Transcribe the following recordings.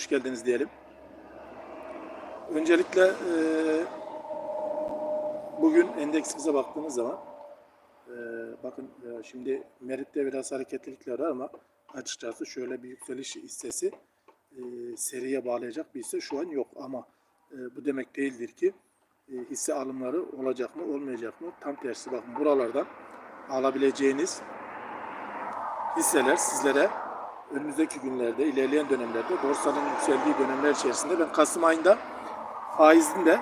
hoş geldiniz diyelim. Öncelikle e, bugün endeksimize baktığımız zaman e, bakın e, şimdi Merit'te biraz hareketlilikler var ama açıkçası şöyle bir yükseliş hissesi e, seriye bağlayacak bir hisse şu an yok ama e, bu demek değildir ki e, hisse alımları olacak mı olmayacak mı? Tam tersi bakın buralardan alabileceğiniz hisseler sizlere önümüzdeki günlerde, ilerleyen dönemlerde borsanın yükseldiği dönemler içerisinde ben Kasım ayında faizin de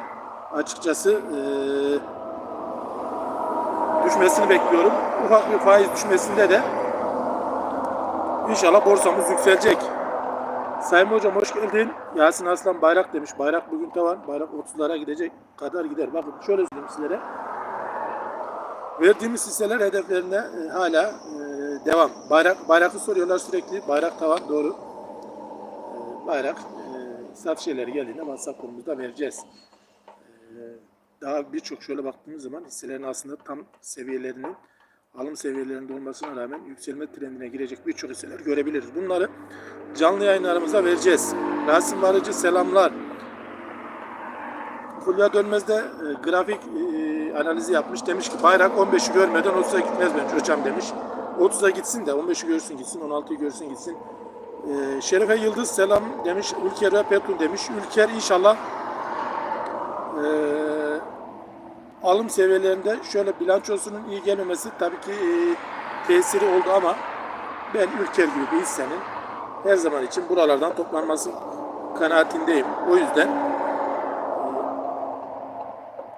açıkçası eee, düşmesini bekliyorum. Ufak bir faiz düşmesinde de inşallah borsamız yükselecek. Sayın Hocam hoş geldin. Yasin Aslan bayrak demiş. Bayrak bugün tavan. Bayrak 30'lara gidecek kadar gider. Bakın şöyle söyleyeyim sizlere. Verdiğimiz hisseler hedeflerine e, hala e, devam. Bayrak bayrakı soruyorlar sürekli. Bayrak tavan doğru. E, bayrak e, sat şeyleri geldiğinde WhatsApp konumuzda vereceğiz. E, daha birçok şöyle baktığımız zaman hisselerin aslında tam seviyelerinin alım seviyelerinde olmasına rağmen yükselme trendine girecek birçok hisseler görebiliriz. Bunları canlı yayınlarımıza vereceğiz. Rasim Varıcı selamlar. Fulya Dönmez de e, grafik e, analizi yapmış. Demiş ki bayrak 15'i görmeden 30'a gitmez bence hocam demiş. 30'a gitsin de 15'i görsün gitsin, 16'yı görsün gitsin. E, Şerife Yıldız selam demiş. Ülker ve Petun demiş. Ülker inşallah e, alım seviyelerinde şöyle bilançosunun iyi gelmemesi tabii ki e, tesiri oldu ama ben Ülker gibi bir hissenin her zaman için buralardan toplanması kanaatindeyim. O yüzden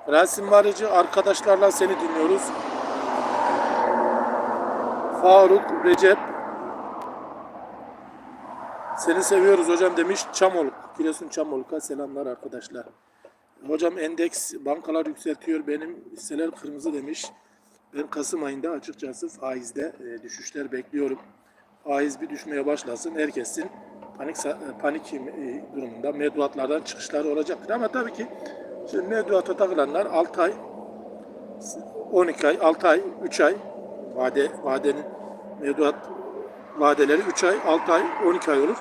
Rasim Varıcı arkadaşlarla seni dinliyoruz. Faruk, Recep seni seviyoruz hocam demiş. Çamoluk, Giresun Çamoluk'a selamlar arkadaşlar. Hocam endeks bankalar yükseltiyor. Benim hisseler kırmızı demiş. Ben Kasım ayında açıkçası faizde e, düşüşler bekliyorum. Faiz bir düşmeye başlasın. Herkesin panik e, panik e, durumunda mevduatlardan çıkışları olacaktır. Ama tabii ki şimdi mevduata takılanlar 6 ay 12 ay, 6 ay, 3 ay vade vadenin mevduat vadeleri 3 ay, 6 ay, 12 ay olur.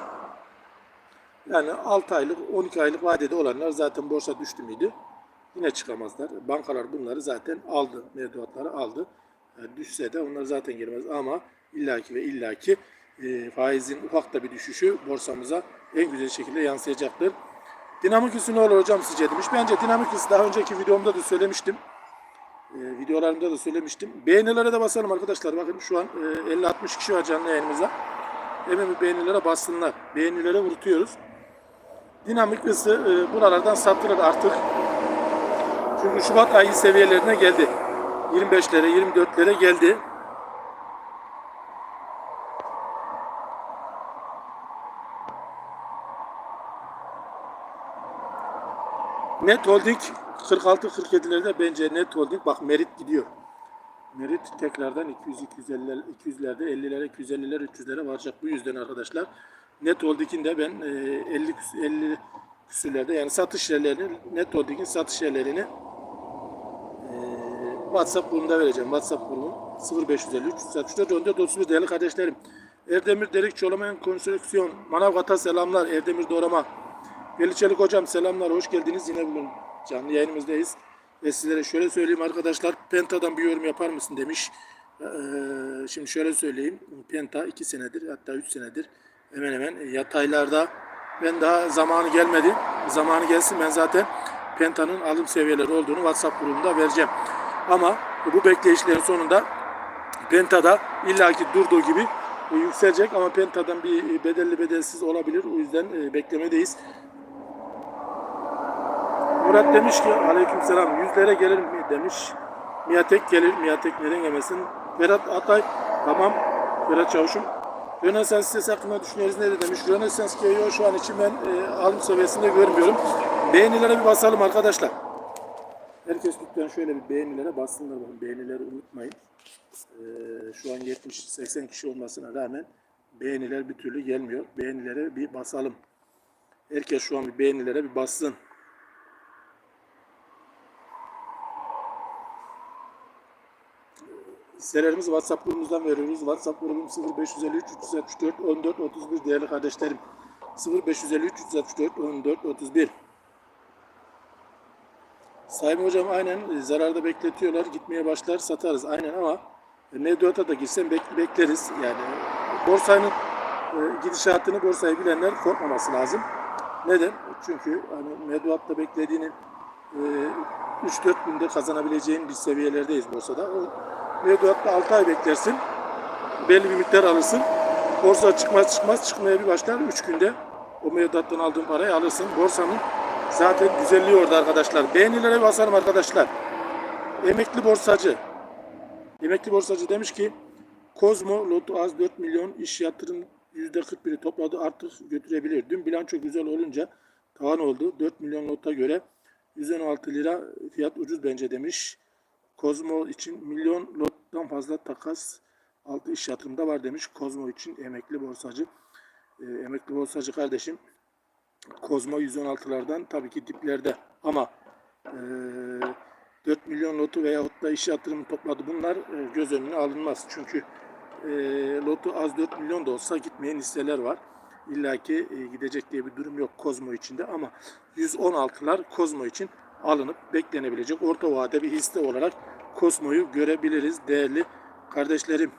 Yani 6 aylık, 12 aylık vadede olanlar zaten borsa düştü müydü? Yine çıkamazlar. Bankalar bunları zaten aldı. Mevduatları aldı. Yani düşse de onlar zaten girmez ama illaki ve illaki e, faizin ufak da bir düşüşü borsamıza en güzel şekilde yansıyacaktır. Dinamik hisse ne olur hocam sizce demiş. Bence dinamik hisse daha önceki videomda da söylemiştim. E, videolarımda da söylemiştim. Beğenilere de basalım arkadaşlar. Bakın şu an e, 50-60 kişi var canlı yayınımıza. Hemen beğenilere bassınlar. Beğenilere vurutuyoruz. Dinamik ısı e, buralardan satılır artık. Çünkü Şubat ayı seviyelerine geldi. 25'lere, 24'lere geldi. Net Holding 46-47'lerde bence Net Holding bak Merit gidiyor. Merit tekrardan 200 250 200'lerde 50'lere 250'lere 300'lere varacak bu yüzden arkadaşlar. Net Holding'in de ben e, 50 küs- 50 küsürlerde yani satış yerlerini Net Holding'in satış yerlerini e, WhatsApp grubunda vereceğim. WhatsApp grubu 0553 364 14 31 değerli kardeşlerim. Erdemir Derik Çolamayan Konstrüksiyon Manavgat'a selamlar. Erdemir Doğrama. Veli Çelik hocam selamlar. Hoş geldiniz. Yine bugün canlı yayınımızdayız. Ve sizlere şöyle söyleyeyim arkadaşlar. Penta'dan bir yorum yapar mısın demiş. Ee, şimdi şöyle söyleyeyim. Penta 2 senedir hatta 3 senedir hemen hemen yataylarda. Ben daha zamanı gelmedi. Zamanı gelsin ben zaten Penta'nın alım seviyeleri olduğunu WhatsApp grubunda vereceğim. Ama bu bekleyişlerin sonunda Penta'da illaki durduğu gibi yükselecek ama Penta'dan bir bedelli bedelsiz olabilir. O yüzden e, beklemedeyiz. Murat demiş ki aleykümselam yüzlere gelir mi demiş. Miatek gelir. Miatek neden gelmesin? Berat Atay tamam. Berat Çavuş'um. Rönesans sitesi hakkında düşünüyoruz ne demiş. Rönesans geliyor şu an için ben e, alım seviyesinde görmüyorum. Beğenilere bir basalım arkadaşlar. Herkes lütfen şöyle bir beğenilere bassınlar. Bakın beğenileri unutmayın. Ee, şu an 70-80 kişi olmasına rağmen beğeniler bir türlü gelmiyor. Beğenilere bir basalım. Herkes şu an bir beğenilere bir bassın. Hisselerimizi WhatsApp grubumuzdan veriyoruz. WhatsApp grubum 0553 364 14 31 değerli kardeşlerim. 0553 364 14 31 Sayın hocam aynen e, zararda bekletiyorlar. Gitmeye başlar satarız aynen ama e, mevduata da girsen bek- bekleriz. Yani borsanın e, gidişatını borsayı bilenler korkmaması lazım. Neden? Çünkü hani mevduatta beklediğinin e, 3-4 günde kazanabileceğin bir seviyelerdeyiz borsada. O mevduatta 6 ay beklersin. Belli bir miktar alırsın. Borsa çıkmaz çıkmaz çıkmaya bir başlar 3 günde o mevduattan aldığın parayı alırsın. Borsanın zaten güzelliği orada arkadaşlar. Beğenilere basarım arkadaşlar. Emekli borsacı. Emekli borsacı demiş ki Kozmo lotu az 4 milyon iş yatırım %41'i topladı artık götürebilir. Dün bilanço güzel olunca tavan oldu. 4 milyon lota göre 116 lira fiyat ucuz bence demiş. Kozmo için milyon lottan fazla takas altı iş yatırımda var demiş. Kozmo için emekli borsacı. Ee, emekli borsacı kardeşim Kozmo 116'lardan tabii ki diplerde ama e, 4 milyon lotu veyahut da iş yatırımı topladı. Bunlar e, göz önüne alınmaz. Çünkü e, lotu az 4 milyon da olsa gitmeyen hisseler var. İlla ki e, gidecek diye bir durum yok Kozmo içinde ama 116'lar Kozmo için alınıp beklenebilecek orta vade bir hisse olarak Kozmo'yu görebiliriz değerli kardeşlerim.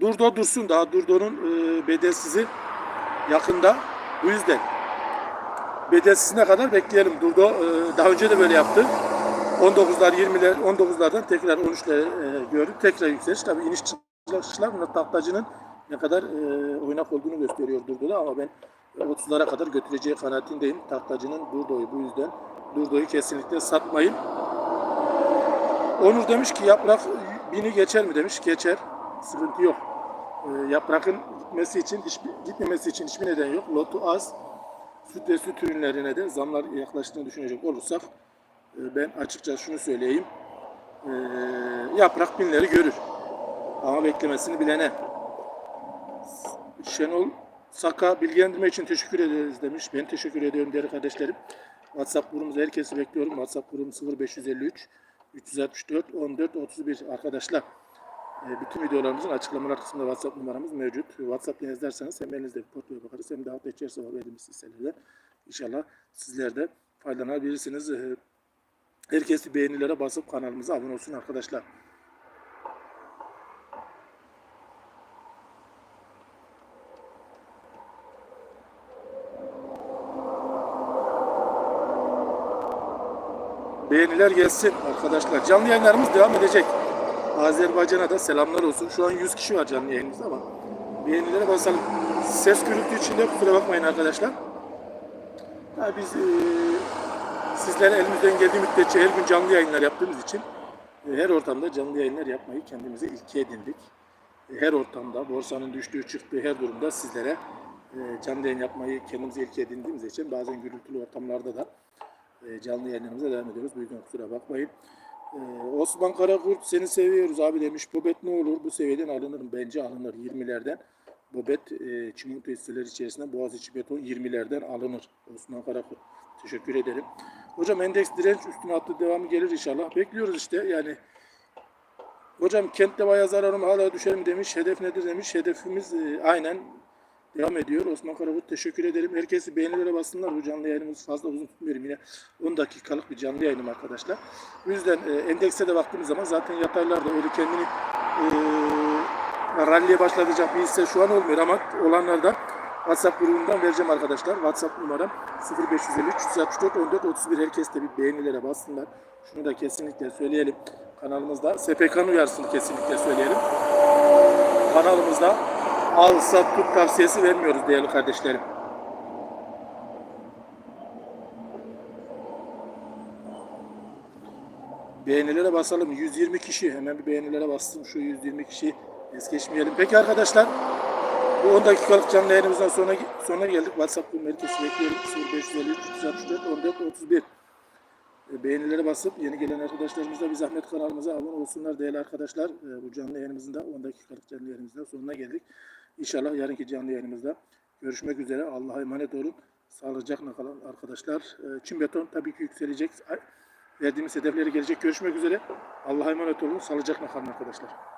Durdo dursun daha Durdo'nun e, bedelsizi yakında. Bu yüzden bedelsizine kadar bekleyelim. Durdo e, daha önce de böyle yaptı. 19'lar 20'ler 19'lardan tekrar 13'lere e, gördük. Tekrar yükseliş. Tabii iniş çıkışlar tahtacının ne kadar e, oynak olduğunu gösteriyor Durdo'da ama ben 30'lara kadar götüreceği kanaatindeyim. Tahtacının Durdo'yu bu yüzden Durdo'yu kesinlikle satmayın. Onur demiş ki yaprak bini geçer mi demiş. Geçer. Sıkıntı yok. E, yaprakın gitmesi için hiçbir, gitmemesi için hiçbir neden yok. Lotu az. Süt ve süt ürünlerine de zamlar yaklaştığını düşünecek olursak e, ben açıkça şunu söyleyeyim. E, yaprak binleri görür. Ama beklemesini bilene. Şenol Saka bilgilendirme için teşekkür ederiz demiş. Ben teşekkür ediyorum değerli kardeşlerim. WhatsApp grubumuza herkesi bekliyorum. WhatsApp grubum 0553 364 14 31 arkadaşlar. E, bütün videolarımızın açıklamalar kısmında WhatsApp numaramız mevcut. WhatsApp'tan yazarsanız hem elinizdeki portföye bakarız hem de hafta içerisinde var verdiğimiz hisselerden. İnşallah sizler de faydalanabilirsiniz. E, Herkesi beğenilere basıp kanalımıza abone olsun arkadaşlar. Beğeniler gelsin arkadaşlar. Canlı yayınlarımız devam edecek. Azerbaycan'a da selamlar olsun. Şu an 100 kişi var canlı yayınımızda ama beğenilere basalım. Ses gürültü içinde kusura bakmayın arkadaşlar. Ha, biz eee sizlere elimizden geldiği müddetçe her gün canlı yayınlar yaptığımız için e, her ortamda canlı yayınlar yapmayı kendimize ilke edindik. E, Her ortamda, borsanın düştüğü çıktığı her durumda sizlere e, canlı yayın yapmayı kendimize ilke edindiğimiz için bazen gürültülü ortamlarda da e, canlı yayınlarımıza devam ediyoruz. Bu yüzden kusura bakmayın. E, Osman Karakurt seni seviyoruz abi demiş. Bobet ne olur? Bu seviyeden alınır mı? Bence alınır 20'lerden. Bobet e, çimento hisseleri içerisinde Boğaziçi Beton 20'lerden alınır. Osman Karakurt. Teşekkür ederim. Hocam endeks direnç üstüne attı devamı gelir inşallah. Bekliyoruz işte yani. Hocam kentte bayağı zararım hala düşer mi demiş. Hedef nedir demiş. Hedefimiz e, aynen devam ediyor. Osman Karakurt teşekkür ederim. Herkesi beğenilere bassınlar. Bu canlı yayınımız fazla uzun tutmuyorum yine. 10 dakikalık bir canlı yayınım arkadaşlar. Bu yüzden e, endekse de baktığımız zaman zaten yataylar da öyle kendini e, ralliye başlatacak bir hisse şu an olmuyor ama olanlardan WhatsApp grubundan vereceğim arkadaşlar. WhatsApp numaram 0553 364 14 31. Herkes de bir beğenilere bassınlar. Şunu da kesinlikle söyleyelim. Kanalımızda SPK'nın uyarsını kesinlikle söyleyelim. Kanalımızda al sat tut tavsiyesi vermiyoruz değerli kardeşlerim. Beğenilere basalım. 120 kişi. Hemen bir beğenilere bastım. Şu 120 kişi es geçmeyelim. Peki arkadaşlar. Bu 10 dakikalık canlı yayınımızdan sonra sonra geldik. WhatsApp herkesi bekliyorum. 0553 364 14 31. E, Beğenilere basıp yeni gelen arkadaşlarımıza bir zahmet kanalımıza abone olsunlar değerli arkadaşlar. E, Bu canlı yayınımızın da 10 dakikalık canlı yayınımızda sonuna geldik. İnşallah yarınki canlı yayınımızda görüşmek üzere. Allah'a emanet olun. Sağlıcakla kalın arkadaşlar. E, Çin beton tabii ki yükselecek. Verdiğimiz hedeflere gelecek. Görüşmek üzere. Allah'a emanet olun. Sağlıcakla kalın arkadaşlar.